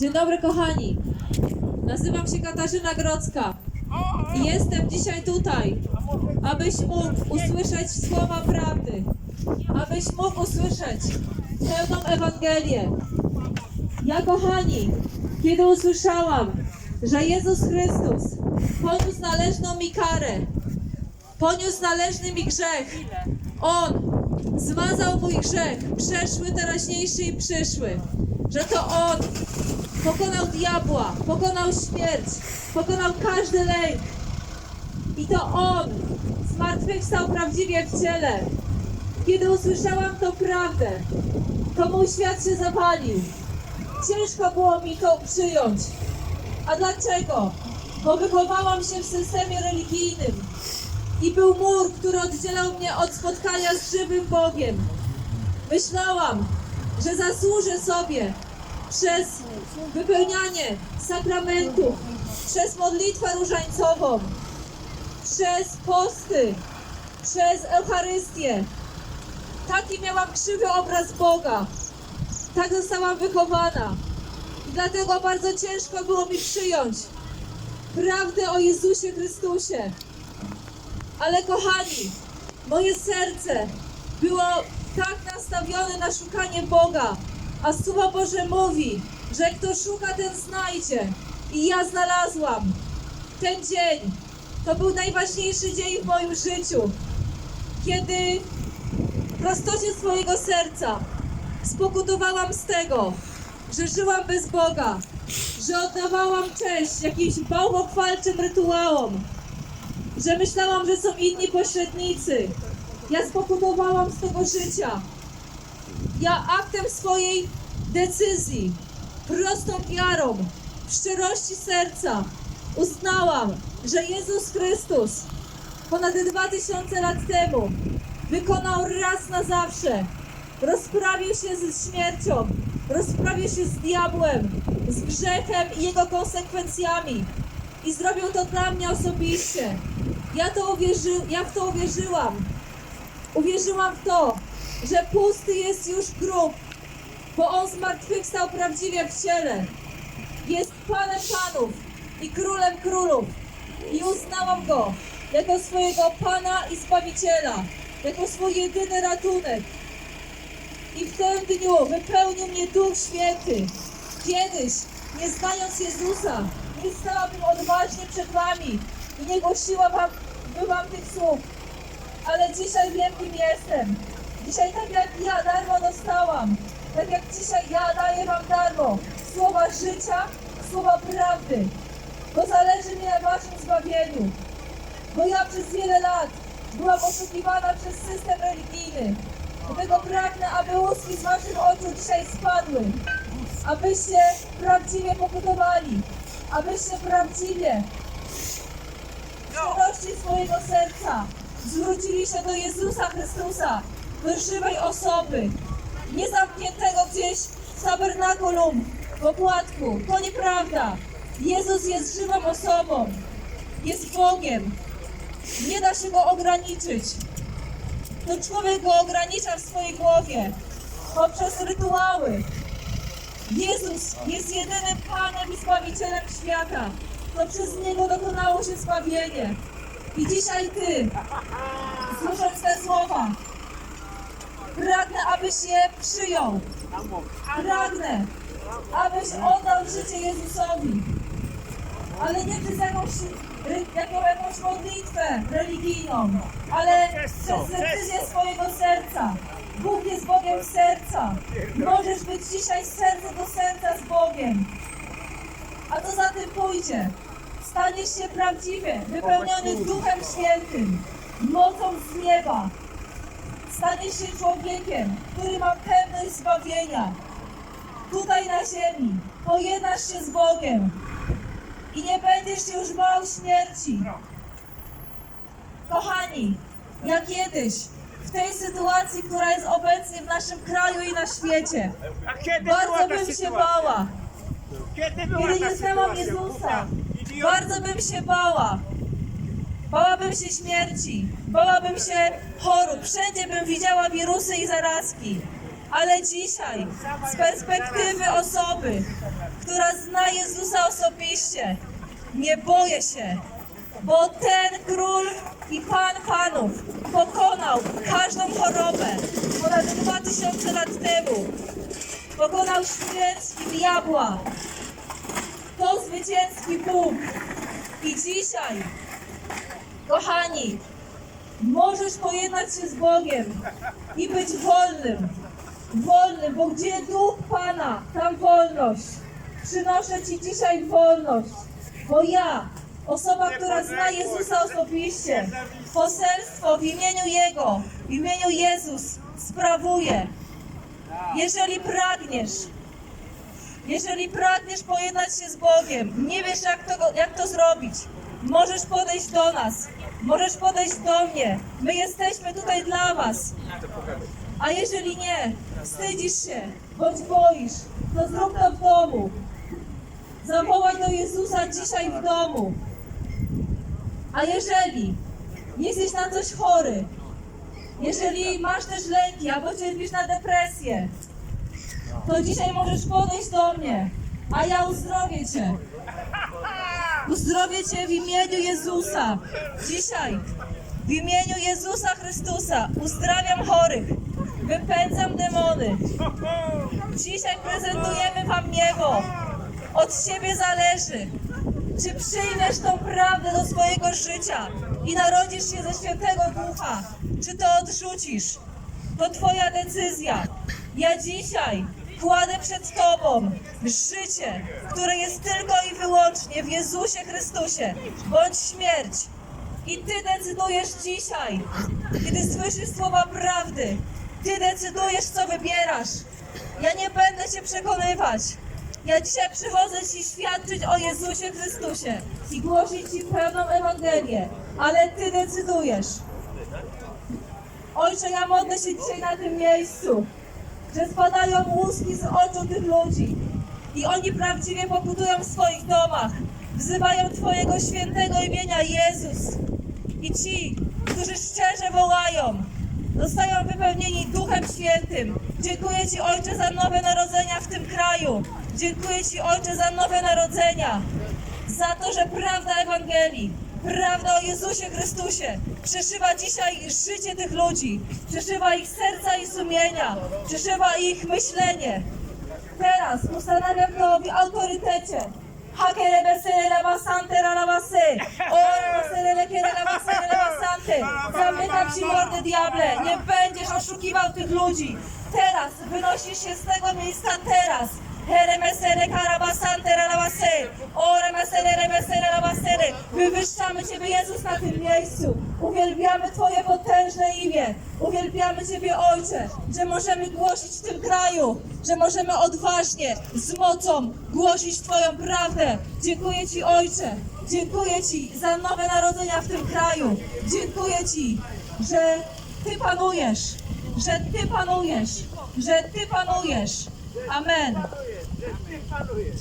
Dzień dobry kochani. Nazywam się Katarzyna Grodzka i jestem dzisiaj tutaj, abyś mógł usłyszeć słowa prawdy, abyś mógł usłyszeć pełną Ewangelię. Ja kochani, kiedy usłyszałam, że Jezus Chrystus poniósł należną mi karę, poniósł należny mi grzech, On zmazał mój grzech, przeszły, teraźniejszy i przyszły, że to On pokonał diabła, pokonał śmierć, pokonał każdy lęk. I to On zmartwychwstał prawdziwie w ciele. Kiedy usłyszałam tą prawdę, to mój świat się zawalił. Ciężko było mi to przyjąć. A dlaczego? Bo wychowałam się w systemie religijnym i był mur, który oddzielał mnie od spotkania z żywym Bogiem. Myślałam, że zasłużę sobie przez wypełnianie sakramentów, przez modlitwę różańcową, przez posty, przez Eucharystię. Taki miałam krzywy obraz Boga. Tak zostałam wychowana. I dlatego bardzo ciężko było mi przyjąć prawdę o Jezusie Chrystusie. Ale kochani, moje serce było tak nastawione na szukanie Boga, a Słowo Boże mówi, że kto szuka, ten znajdzie. I ja znalazłam ten dzień. To był najważniejszy dzień w moim życiu, kiedy w prostocie swojego serca spokutowałam z tego, że żyłam bez Boga, że oddawałam cześć jakimś bałwochwalczym rytuałom, że myślałam, że są inni pośrednicy. Ja spokutowałam z tego życia. Ja aktem swojej decyzji, prostą wiarą, w szczerości serca uznałam, że Jezus Chrystus ponad 2000 lat temu wykonał raz na zawsze. Rozprawił się ze śmiercią, rozprawił się z diabłem, z grzechem i jego konsekwencjami. I zrobił to dla mnie osobiście. Ja, to uwierzy, ja w to uwierzyłam. Uwierzyłam w to, że pusty jest już grób, bo on zmartwychwstał prawdziwie w ciele. Jest Panem Panów i Królem Królów. I uznałam Go jako swojego Pana i Zbawiciela, jako swój jedyny ratunek. I w tym dniu wypełnił mnie Duch Święty. Kiedyś, nie znając Jezusa, nie stałabym odważnie przed Wami i nie głosiła wam, Wam tych słów. Ale dzisiaj wiem, kim jestem. Dzisiaj tak jak ja darmo dostałam, tak jak dzisiaj ja daję Wam darmo słowa życia, słowa prawdy, bo zależy mi na Waszym zbawieniu. Bo ja przez wiele lat byłam oszukiwana przez system religijny. Dlatego pragnę, aby łuski z Waszych oczu dzisiaj spadły. Abyście prawdziwie pokutowali. Abyście prawdziwie w szczerości swojego serca zwrócili się do Jezusa Chrystusa, żywej osoby, nie zamkniętego gdzieś w tabernakulum, w opłatku. To nieprawda. Jezus jest żywą osobą, jest Bogiem. Nie da się go ograniczyć. To człowiek go ogranicza w swojej głowie poprzez rytuały. Jezus jest jedynym Panem i Zbawicielem świata. To przez Niego dokonało się zbawienie. I dzisiaj Ty, słysząc te słowa, pragnę, abyś je przyjął. Pragnę, abyś oddał życie Jezusowi. Ale nie przez jakąś, jaką, jakąś modlitwę religijną, ale przez decyzję swojego serca. Bóg jest Bogiem serca. Możesz być dzisiaj serce do serca z Bogiem. A co za tym pójdzie? Staniesz się prawdziwie wypełniony Duchem Świętym, mocą z nieba. Staniesz się człowiekiem, który ma pewność zbawienia. Tutaj na ziemi pojednasz się z Bogiem i nie będziesz się już bał śmierci. Kochani, ja kiedyś w tej sytuacji, która jest obecnie w naszym kraju i na świecie, bardzo bym się bała. Kiedy nie znałam? Jezusa, bardzo bym się bała. Bałabym się śmierci, bałabym się chorób, wszędzie bym widziała wirusy i zarazki. Ale dzisiaj, z perspektywy osoby, która zna Jezusa osobiście, nie boję się, bo ten król i pan panów pokonał każdą chorobę ponad 2000 lat temu. Pokonał śmierć i diabła. To zwycięski Bóg. I dzisiaj, kochani, możesz pojednać się z Bogiem i być wolnym. Wolnym, bo gdzie duch Pana, tam wolność. Przynoszę Ci dzisiaj wolność, bo ja, osoba, która zna Jezusa osobiście, poselstwo w imieniu Jego, w imieniu Jezus sprawuję. Jeżeli pragniesz, jeżeli pragniesz pojednać się z Bogiem, nie wiesz jak to, jak to zrobić, możesz podejść do nas, możesz podejść do mnie. My jesteśmy tutaj dla Was. A jeżeli nie, wstydzisz się, bądź boisz, to zrób to w domu. Zawołaj do Jezusa dzisiaj w domu. A jeżeli jesteś na coś chory, jeżeli masz też lęki albo cierpisz na depresję, to dzisiaj możesz podejść do mnie, a ja uzdrowię Cię. Uzdrowię Cię w imieniu Jezusa. Dzisiaj w imieniu Jezusa Chrystusa uzdrawiam chorych, wypędzam demony. Dzisiaj prezentujemy Wam niebo. Od Ciebie zależy, czy przyjmiesz tą prawdę do swojego życia i narodzisz się ze Świętego Ducha, czy to odrzucisz. To Twoja decyzja. Ja dzisiaj kładę przed Tobą życie, które jest tylko i wyłącznie w Jezusie Chrystusie, bądź śmierć. I Ty decydujesz dzisiaj, kiedy słyszysz słowa prawdy. Ty decydujesz, co wybierasz. Ja nie będę Cię przekonywać. Ja dzisiaj przychodzę Ci świadczyć o Jezusie Chrystusie i głosić Ci pełną Ewangelię, ale Ty decydujesz. Ojcze, ja modlę się dzisiaj na tym miejscu, że spadają łuski z oczu tych ludzi i oni prawdziwie pokutują w swoich domach. Wzywają Twojego świętego imienia Jezus. I ci, którzy szczerze wołają, zostają wypełnieni Duchem Świętym. Dziękuję Ci, Ojcze, za nowe narodzenia w tym kraju. Dziękuję Ci, Ojcze, za nowe narodzenia. Za to, że prawda Ewangelii, prawda o Jezusie Chrystusie przeszywa dzisiaj życie tych ludzi, przeszywa ich serca i sumienia, przeszywa ich myślenie. Teraz ustanawiam to w autorytecie. Hakere besere la basante la la base. Ore basere le kere la basere la basante. Zamykam ci mordy diable. Nie będziesz oszukiwał tych ludzi. Teraz wynosisz się z tego miejsca teraz. Here mesere karabasante base. Ore mesere. Wywyższamy Ciebie Jezus na tym miejscu. Uwielbiamy Twoje potężne imię. Uwielbiamy Ciebie Ojcze, że możemy głosić w tym kraju, że możemy odważnie, z mocą głosić Twoją prawdę. Dziękuję Ci Ojcze. Dziękuję Ci za nowe narodzenia w tym kraju. Dziękuję Ci, że Ty panujesz, że Ty panujesz, że Ty panujesz. Amen. Ty panujesz.